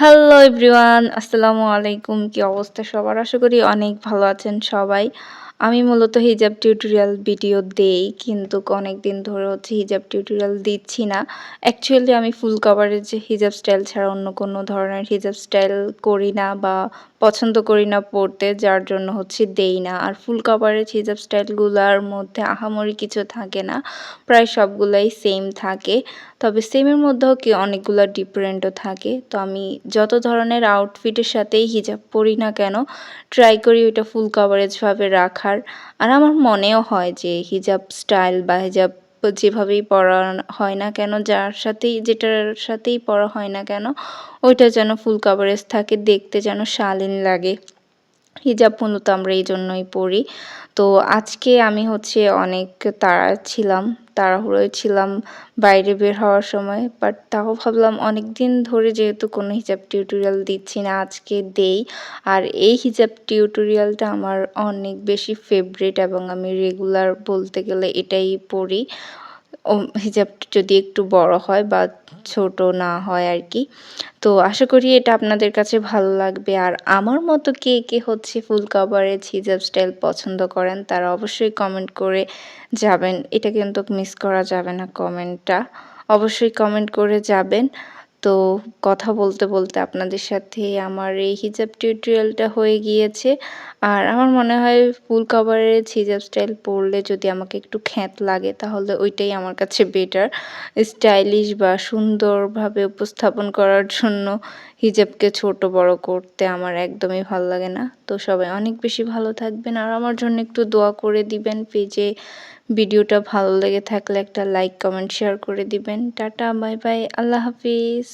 Hello everyone আসসালামু আলাইকুম কি অবস্থা সবার? আশা করি অনেক ভালো আছেন সবাই। আমি মূলত হিজাব টিউটোরিয়াল ভিডিও দেই, কিন্তু অনেক দিন ধরে হচ্ছে হিজাব টিউটোরিয়াল দিচ্ছি না। অ্যাকচুয়ালি আমি ফুল কভারের যে হিজাব স্টাইল ছাড়া অন্য কোনো ধরনের হিজাব স্টাইল করি না বা পছন্দ করি না পড়তে, যার জন্য হচ্ছে দেই না। আর ফুল কভারের হিজাব স্টাইলগুলোর মধ্যে আহামরি কিছু থাকে না, প্রায় সবগুলাই সেম থাকে। তবে সেমের মধ্যেও কি অনেকগুলো ডিফারেন্টও থাকে। তো আমি যত ধরনের আউটফিটের সাথেই হিজাব পরি না কেন ট্রাই করি ওইটা ফুল কভারেজভাবে রাখার আর আমার মনেও হয় যে হিজাব স্টাইল বা হিজাব যেভাবেই পরা হয় না কেন, যার সাথেই, যেটার সাথেই পরা হয় না কেন, ওইটা যেন ফুল কাভারেজ থাকে, দেখতে যেন শালীন লাগে। হিজাব মূলত আমরা এই জন্যই পরি। তো আজকে আমি হচ্ছে অনেক তাড়া ছিলাম, তাড়াহুড়োয় ছিলাম বাইরে বের হওয়ার সময় বাট তাও ভাবলাম অনেক দিন ধরে যেহেতু কোনো হিজাব টিউটোরিয়াল দিচ্ছি না, আজকে দেই। আর এই হিজাব টিউটোরিয়ালটা আমার অনেক বেশি ফেভারিট এবং আমি রেগুলার বলতে গেলে এটাই পড়ি। হিজাব যদি একটু বড় হয় বা ছোট না হয় আর কি। তো আশা করি এটা আপনাদের কাছে ভালো লাগবে। আর আমার মতো কে কে হচ্ছে ফুল কাভারেজ, হিজাব স্টাইল পছন্দ করেন, তারা অবশ্যই কমেন্ট করে যাবেন। এটা কিন্তু মিস করা যাবে না কমেন্টটা। অবশ্যই কমেন্ট করে যাবেন। তো কথা বলতে বলতে আপনাদের সাথে আমার এই হিজাব টিউটোরিয়ালটা হয়ে গিয়েছে। আর আমার মনে হয় ফুল কাভারের হিজাব স্টাইল পরলে যদি আমাকে একটু খ্যাত লাগে, তাহলে ওইটাই আমার কাছে বেটার স্টাইলিশ বা সুন্দরভাবে উপস্থাপন করার জন্য হিজাবকে ছোট বড় করতে আমার একদমই ভালো লাগে না। তো সবাই অনেক বেশি ভালো থাকবেন। আর আমার জন্য একটু দোয়া করে দিবেন, পেজে ভিডিওটা ভালো লেগে থাকলে একটা লাইক কমেন্ট শেয়ার করে দিবেন। টাটা বাই বাই আল্লাহ হাফিজ।